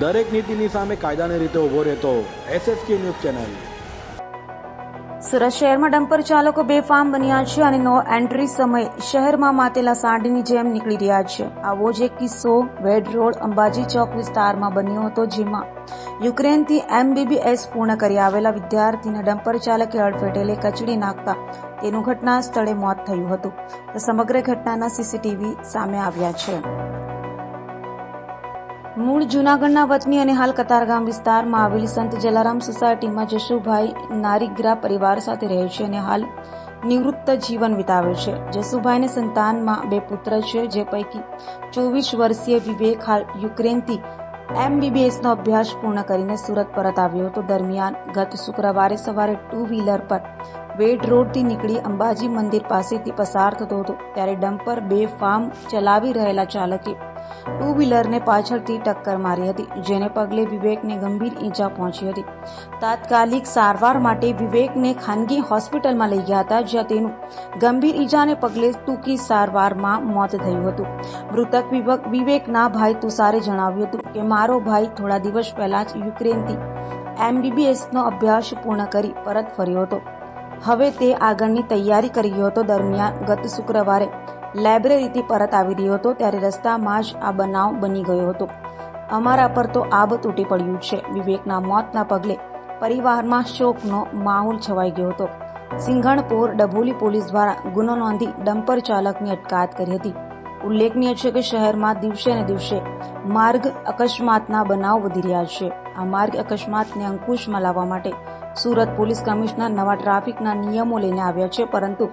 દરેક નીતિની સામે કાયદાની રીતે ઊભો રહેતો એસએસકે ન્યૂઝ ચેનલ. સુરત શહેરમાં ડમ્પર ચાલકો બેફામ બન્યા છે અને નો એન્ટ્રી સમયે શહેરમાં માતેલા સાંઢની જેમ નીકળી રહ્યા છે. આવો જ એક કિસ્સો વેડ રોડ અંબાજી ચોક વિસ્તારમાં બન્યો હતો જેમાં યુક્રેનથી એમબીબીએસ પૂર્ણ કરી આવેલા વિદ્યાર્થીને ડમ્પર ચાલકે અડફેટેલે કચડી નાખતા તેનું ઘટના સ્થળે મોત થયું હતું. સમગ્ર ઘટનાના સીસીટીવી સામે આવ્યા છે. મૂળ જૂનાગઢના વતની અને હાલ કતારગામ વિસ્તારમાં આવેલી સંત જલારામ સોસાયટીમાં જશુભાઈ નારીગ્રા પરિવાર સાથે રહે છે અને હાલ નિવૃત્ત જીવન વિતાવે છે. જશુભાઈને સંતાનમાં બે પુત્ર છે, જે પૈકી ચોવીસ વર્ષીય વિવેક હાલ યુક્રેનથી એમબીબીએસનો અભ્યાસ પૂર્ણ કરીને સુરત પરત આવ્યો હતો. દરમિયાન ગત શુક્રવારે સવારે ટુ વ્હીલર પર વેડ રોડથી નીકળી અંબાજી મંદિર પાસેથી પસાર થતો હતો. ત્યારે ડમ્પર બે ફાર્મ ચલાવી રહેલા ચાલકે ટુ વ્હીલરને પાછળથી ટક્કર મારી હતી, જેને પગલે વિવેકને ગંભીર ઈજા પહોંચી હતી. તાત્કાલિક સારવાર માટે વિવેકને ખાનગી હોસ્પિટલમાં લઈ ગયા હતા, જ્યાં તેનું ગંભીર ઈજાને પગલે ટૂંકી સારવારમાં મોત થયું હતું. મૃતક વિવક- વિવેકના ભાઈ તુષારે જણાવ્યું હતું કે, મારો ભાઈ થોડા દિવસ પહેલા જ યુક્રેનથી એમબીબીએસનો અભ્યાસ પૂર્ણ કરી પરત ફર્યો હતો. હવે તે આગળની તૈયારી કરી હતો દરમિયાન ગત શુક્રવારે લાઇબ્રેરીથી પરત આવી રહ્યો હતો ત્યારે રસ્તામાં જ આ બનાવ બની ગયો હતો. અમારા પર તો આબ તૂટી પડ્યું છે. વિવેકના મોતના પગલે પરિવારમાં શોકનો માહોલ છવાઈ ગયો હતો. સિંઘણપોર ડભોલી પોલીસ દ્વારા ગુનો નોંધી ડમ્પર ચાલકની અટકાયત કરી હતી. ઉલ્લેખનીય છે કે શહેરમાં દિવસે ને દિવસે માર્ગ અકસ્માતના બનાવ વધી રહ્યા છે. આ માર્ગ અકસ્માતને અંકુશમાં લાવવા માટે સુરત પોલીસ કમિશનર નવા ટ્રાફિકના નિયમો લઈને આવ્યા છે, પરંતુ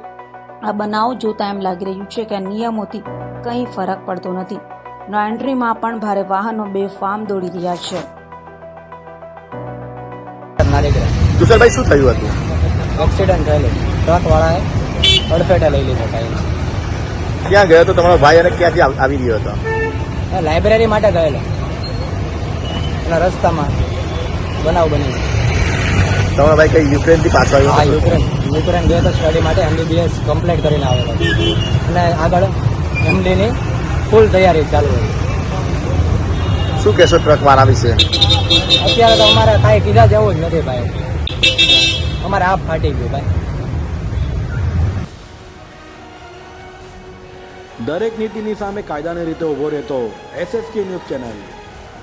આ બનાવ જોતા એમ લાગી રહ્યું છે કે આ નિયમોથી કંઈ ફરક પડતો નથી. નો એન્ટ્રીમાં પણ ભારે વાહનો બેફામ દોડી રહ્યા છે. તુષારભાઈ શું થયું હતું? એક્સિડન્ટ થયેલો. ટ્રક વાળાએ અડફેટે લઈ લીધો ટાઈમ ક્યાં ગયો હતો? તમારો ભાઈ અને ક્યાંથી આવ- આવી રહ્યો હતો? લાઇબ્રેરી માટે ગયેલો. એના રસ્તામાં બનાવ બની તમારો ભાઈ કઈ યુક્રેનથી પાછો આવ્યો આ યુક્રેન. યુક્રેન ગયો તો સ્ટડી માટે એમબીબીએસ કમ્પ્લીટ કરીને આવેલો અને આગળ એમડીની ફૂલ તૈયારી ચાલુ હતી શું કહેશો ટ્રક વાળા વિશે? અત્યારે તો અમારે કાંઈ કીધા જેવું જ નથી ભાઈ. અમારે આપ ફાટી ગયું ભાઈ. દરેક નીતિની સામે કાયદાની રીતે ઊભો રહેતો એસએસકે ન્યૂઝ ચેનલ.